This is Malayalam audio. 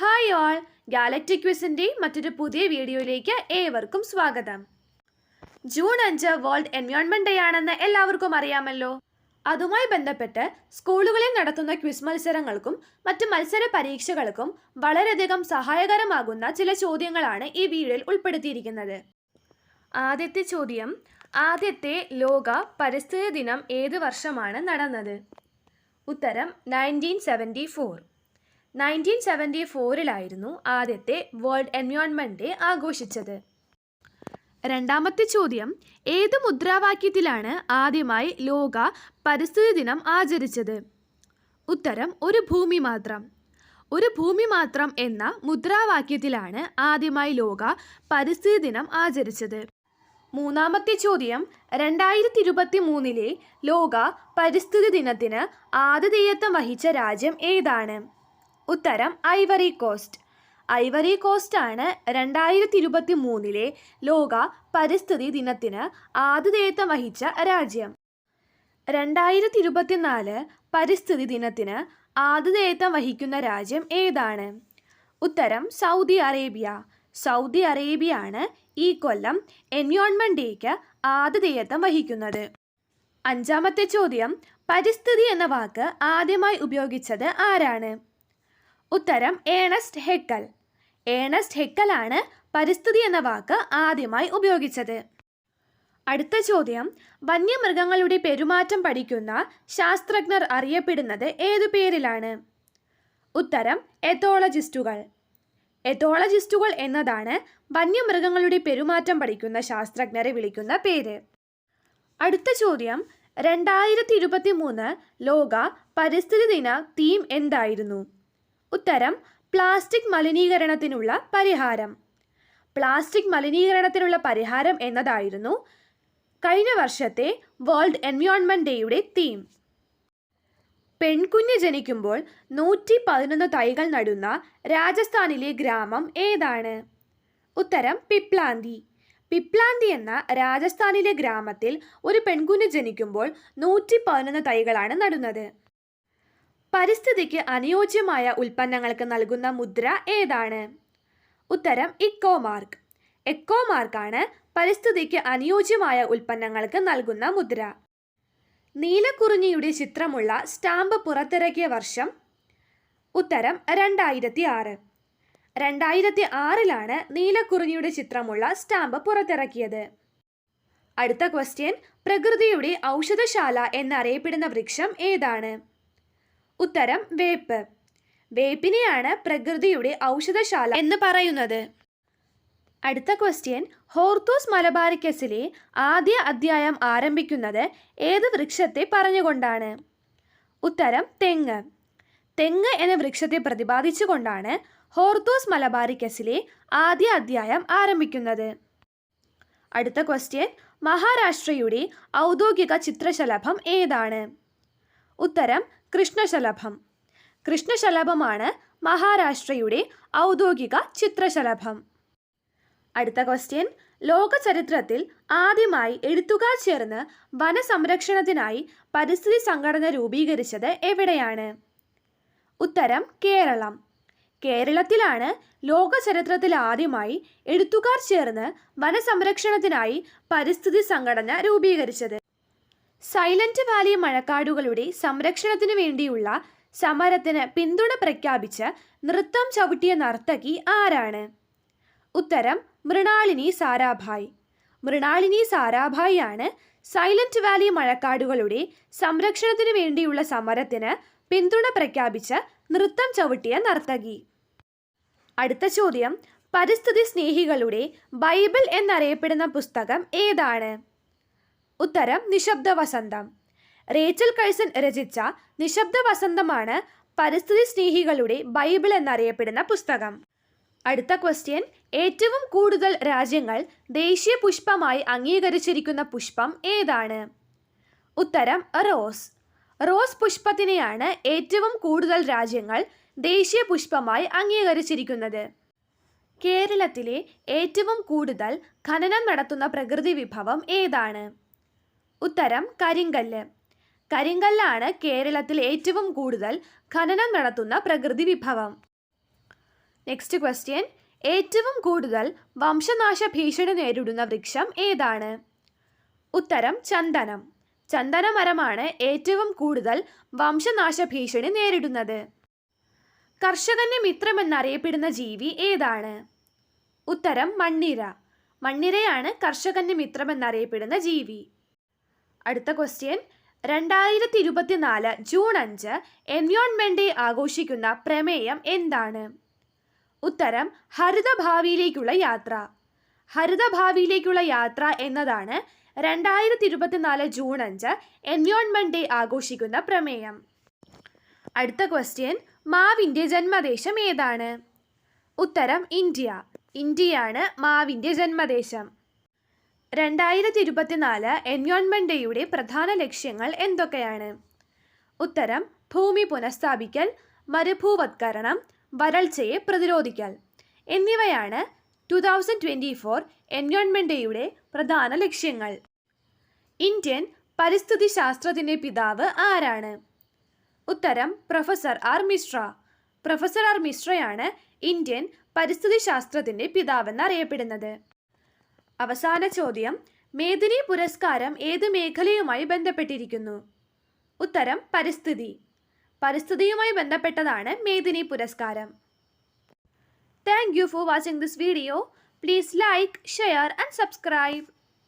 ഹായ് ഓൾ ഗാലക്റ്റിക് ക്വിസിന്റെ മറ്റൊരു പുതിയ വീഡിയോയിലേക്ക് ഏവർക്കും സ്വാഗതം. ജൂൺ അഞ്ച് വേൾഡ് എൻവയോൺമെന്റ് ഡേ ആണെന്ന് എല്ലാവർക്കും അറിയാമല്ലോ. അതുമായി ബന്ധപ്പെട്ട് സ്കൂളുകളിൽ നടത്തുന്ന ക്വിസ് മത്സരങ്ങൾക്കും മറ്റ് മത്സര പരീക്ഷകൾക്കും വളരെയധികം സഹായകരമാകുന്ന ചില ചോദ്യങ്ങളാണ് ഈ വീഡിയോയിൽ ഉൾപ്പെടുത്തിയിരിക്കുന്നത്. ആദ്യത്തെ ചോദ്യം ആദ്യത്തെ ലോക പരിസ്ഥിതി ദിനം ഏത് വർഷമാണ് നടന്നത്? ഉത്തരം nineteen seventy four nineteen seventy ഫോറിലായിരുന്നു ആദ്യത്തെ വേൾഡ് എൻവയോൺമെന്റ് ഡേ ആഘോഷിച്ചത്. രണ്ടാമത്തെ ചോദ്യം ഏത് മുദ്രാവാക്യത്തിലാണ് ആദ്യമായി ലോക പരിസ്ഥിതി ദിനം ആചരിച്ചത്? ഉത്തരം ഒരു ഭൂമി മാത്രം. ഒരു ഭൂമി മാത്രം എന്ന മുദ്രാവാക്യത്തിലാണ് ആദ്യമായി ലോക പരിസ്ഥിതി ദിനം ആചരിച്ചത്. മൂന്നാമത്തെ ചോദ്യം രണ്ടായിരത്തി ഇരുപത്തി മൂന്നിലെ ലോക പരിസ്ഥിതി ദിനത്തിന് ആതിഥേയത്വം വഹിച്ച രാജ്യം ഏതാണ്? ഉത്തരം ഐവറി കോസ്റ്റ് ഐവറി കോസ്റ്റാണ് രണ്ടായിരത്തി ഇരുപത്തി മൂന്നിലെ ലോക പരിസ്ഥിതി ദിനത്തിന് ആതിഥേയത്വം വഹിച്ച രാജ്യം. രണ്ടായിരത്തി ഇരുപത്തിനാല് പരിസ്ഥിതി ദിനത്തിന് ആതിഥേയത്വം വഹിക്കുന്ന രാജ്യം ഏതാണ്? ഉത്തരം സൗദി അറേബ്യ. സൗദി അറേബ്യ ആണ് ഈ കൊല്ലം എൻവയോൺമെന്റ് ഡേക്ക് ആതിഥേയത്വം വഹിക്കുന്നത്. അഞ്ചാമത്തെ ചോദ്യം പരിസ്ഥിതി എന്ന വാക്ക് ആദ്യമായി ഉപയോഗിച്ചത് ആരാണ്? ഉത്തരം ഏണസ്റ്റ് ഹെക്കൽ. ഏണസ്റ്റ് ഹെക്കലാണ് പരിസ്ഥിതി എന്ന വാക്ക് ആദ്യമായി ഉപയോഗിച്ചത്. അടുത്ത ചോദ്യം വന്യമൃഗങ്ങളുടെ പെരുമാറ്റം പഠിക്കുന്ന ശാസ്ത്രജ്ഞർ അറിയപ്പെടുന്നത് ഏതു പേരിലാണ്? ഉത്തരം എത്തോളജിസ്റ്റുകൾ. എത്തോളജിസ്റ്റുകൾ എന്നതാണ് വന്യമൃഗങ്ങളുടെ പെരുമാറ്റം പഠിക്കുന്ന ശാസ്ത്രജ്ഞരെ വിളിക്കുന്ന പേര്. അടുത്ത ചോദ്യം രണ്ടായിരത്തി ഇരുപത്തി മൂന്ന് ലോക പരിസ്ഥിതി ദിന തീം എന്തായിരുന്നു? ഉത്തരം പ്ലാസ്റ്റിക് മലിനീകരണത്തിനുള്ള പരിഹാരം. പ്ലാസ്റ്റിക് മലിനീകരണത്തിനുള്ള പരിഹാരം എന്നതായിരുന്നു കഴിഞ്ഞ വർഷത്തെ വേൾഡ് എൻവയോൺമെന്റ് ഡേയുടെ തീം പെൺകുഞ്ഞ് ജനിക്കുമ്പോൾ നൂറ്റി പതിനൊന്ന് തൈകൾ നടുന്ന രാജസ്ഥാനിലെ ഗ്രാമം ഏതാണ്? ഉത്തരം പിപ്ലാന്തി. പിപ്ലാന്തി എന്ന രാജസ്ഥാനിലെ ഗ്രാമത്തിൽ ഒരു പെൺകുഞ്ഞ് ജനിക്കുമ്പോൾ നൂറ്റി പതിനൊന്ന് തൈകളാണ് നടുന്നത്. പരിസ്ഥിതിക്ക് അനുയോജ്യമായ ഉൽപ്പന്നങ്ങൾക്ക് നൽകുന്ന മുദ്ര ഏതാണ്? ഉത്തരം ഇക്കോ മാർക്ക് എക്കോ മാർക്കാണ് പരിസ്ഥിതിക്ക് അനുയോജ്യമായ ഉൽപ്പന്നങ്ങൾക്ക് നൽകുന്ന മുദ്ര. നീലക്കുറിഞ്ഞിയുടെ ചിത്രമുള്ള സ്റ്റാമ്പ് പുറത്തിറക്കിയ വർഷം. ഉത്തരം രണ്ടായിരത്തി ആറ് രണ്ടായിരത്തി ആറിലാണ് നീലക്കുറിഞ്ഞിയുടെ ചിത്രമുള്ള സ്റ്റാമ്പ് പുറത്തിറക്കിയത്. അടുത്ത ക്വസ്റ്റ്യൻ പ്രകൃതിയുടെ ഔഷധശാല എന്നറിയപ്പെടുന്ന വൃക്ഷം ഏതാണ്? ഉത്തരം വേപ്പ്. വേപ്പിനെയാണ് പ്രകൃതിയുടെ ഔഷധശാല എന്ന് പറയുന്നത്. അടുത്ത ക്വസ്റ്റ്യൻ ഹോർത്തൂസ് മലബാരിക്കസിലെ ആദ്യ അധ്യായം ആരംഭിക്കുന്നത് ഏത് വൃക്ഷത്തെ പറഞ്ഞുകൊണ്ടാണ്? ഉത്തരം തെങ്ങ്. തെങ്ങ് എന്ന വൃക്ഷത്തെ പ്രതിപാദിച്ചുകൊണ്ടാണ് ഹോർത്തൂസ് മലബാരിക്കസിലെ ആദ്യ അധ്യായം ആരംഭിക്കുന്നത്. അടുത്ത ക്വസ്റ്റ്യൻ മഹാരാഷ്ട്രയുടെ ഔദ്യോഗിക ചിത്രശലഭം ഏതാണ്? ഉത്തരം കൃഷ്ണശലഭം. കൃഷ്ണശലഭമാണ് മഹാരാഷ്ട്രയുടെ ഔദ്യോഗിക ചിത്രശലഭം. അടുത്ത ക്വസ്റ്റ്യൻ ലോക ചരിത്രത്തിൽ ആദ്യമായി എഴുത്തുകാർ ചേർന്ന് വനസംരക്ഷണത്തിനായി പരിസ്ഥിതി സംഘടന രൂപീകരിച്ചത് എവിടെയാണ്? ഉത്തരം കേരളം. കേരളത്തിലാണ് ലോക ചരിത്രത്തിൽ ആദ്യമായി എഴുത്തുകാർ ചേർന്ന് വനസംരക്ഷണത്തിനായി പരിസ്ഥിതി സംഘടന രൂപീകരിച്ചത്. സൈലന്റ് വാലി മഴക്കാടുകളുടെ സംരക്ഷണത്തിനു വേണ്ടിയുള്ള സമരത്തിന് പിന്തുണ പ്രഖ്യാപിച്ച് നൃത്തം ചവിട്ടിയ നർത്തകി ആരാണ്? ഉത്തരം മൃണാളിനി സാരാഭായ്. മൃണാളിനി സാരാഭായ് ആണ് സൈലന്റ് വാലി മഴക്കാടുകളുടെ സംരക്ഷണത്തിനു വേണ്ടിയുള്ള സമരത്തിന് പിന്തുണ പ്രഖ്യാപിച്ച് നൃത്തം ചവിട്ടിയ നർത്തകി. അടുത്ത ചോദ്യം പരിസ്ഥിതി സ്നേഹികളുടെ ബൈബിൾ എന്നറിയപ്പെടുന്ന പുസ്തകം ഏതാണ്? ഉത്തരം നിശബ്ദ വസന്തം റേച്ചൽ കൈസൻ രചിച്ച നിശബ്ദ വസന്തമാണ് പരിസ്ഥിതി സ്നേഹികളുടെ ബൈബിൾ എന്നറിയപ്പെടുന്ന പുസ്തകം. അടുത്ത ക്വസ്റ്റ്യൻ ഏറ്റവും കൂടുതൽ രാജ്യങ്ങൾ ദേശീയ പുഷ്പമായി അംഗീകരിച്ചിരിക്കുന്ന പുഷ്പം ഏതാണ്? ഉത്തരം റോസ്. റോസ് പുഷ്പത്തിനെയാണ് ഏറ്റവും കൂടുതൽ രാജ്യങ്ങൾ ദേശീയ പുഷ്പമായി അംഗീകരിച്ചിരിക്കുന്നത്. കേരളത്തിലെ ഏറ്റവും കൂടുതൽ ഖനനം നടത്തുന്ന പ്രകൃതി വിഭവം ഏതാണ്? ഉത്തരം കരിങ്കല്ല്. കരിങ്കല്ലാണ് കേരളത്തിൽ ഏറ്റവും കൂടുതൽ ഖനനം നടത്തുന്ന പ്രകൃതി വിഭവം. നെക്സ്റ്റ് ക്വസ്റ്റ്യൻ ഏറ്റവും കൂടുതൽ വംശനാശ ഭീഷണി നേരിടുന്ന വൃക്ഷം ഏതാണ്? ഉത്തരം ചന്ദനം. ചന്ദനമരമാണ് ഏറ്റവും കൂടുതൽ വംശനാശ ഭീഷണി നേരിടുന്നത്. കർഷകന്റെ മിത്രം എന്നറിയപ്പെടുന്ന ജീവി ഏതാണ്? ഉത്തരം മണ്ണിര. മണ്ണിരയാണ് കർഷകന്റെ മിത്രം എന്നറിയപ്പെടുന്ന ജീവി. അടുത്ത ക്വസ്റ്റ്യൻ രണ്ടായിരത്തി ഇരുപത്തിനാല് ജൂൺ അഞ്ച് എൻവയോൺമെന്റ് ഡേ ആഘോഷിക്കുന്ന പ്രമേയം എന്താണ്? ഉത്തരം ഹരിതഭാവിയിലേക്കുള്ള യാത്ര. ഹരിതഭാവിയിലേക്കുള്ള യാത്ര എന്നതാണ് രണ്ടായിരത്തി ഇരുപത്തിനാല് ജൂൺ അഞ്ച് എൻവയോൺമെന്റ് ഡേ ആഘോഷിക്കുന്ന പ്രമേയം. അടുത്ത ക്വസ്റ്റ്യൻ മാവിന്റെ ജന്മദേശം ഏതാണ്? ഉത്തരം ഇന്ത്യ. ഇന്ത്യയാണ് മാവിന്റെ ജന്മദേശം. രണ്ടായിരത്തി ഇരുപത്തിനാല് എൻവയോൺമെന്റ് ഡേയുടെ പ്രധാന ലക്ഷ്യങ്ങൾ എന്തൊക്കെയാണ്? ഉത്തരം ഭൂമി പുനഃസ്ഥാപിക്കൽ മരുഭൂവത്കരണം വരൾച്ചയെ പ്രതിരോധിക്കൽ എന്നിവയാണ് two thousand twenty four environment ഡേയുടെ പ്രധാന ലക്ഷ്യങ്ങൾ. ഇന്ത്യൻ പരിസ്ഥിതി ശാസ്ത്രത്തിന്റെ പിതാവ് ആരാണ്? ഉത്തരം professor R Mishra. Professor R മിശ്രയാണ് Indian പരിസ്ഥിതി ശാസ്ത്രത്തിന്റെ പിതാവെന്നറിയപ്പെടുന്നത്. അവസാന ചോദ്യം മേദിനി പുരസ്കാരം ഏത് മേഖലയുമായി ബന്ധപ്പെട്ടിരിക്കുന്നു? ഉത്തരം പരിസ്ഥിതി. പരിസ്ഥിതിയുമായി ബന്ധപ്പെട്ടതാണ് മേദിനി പുരസ്കാരം. Thank you for watching this video please like share and subscribe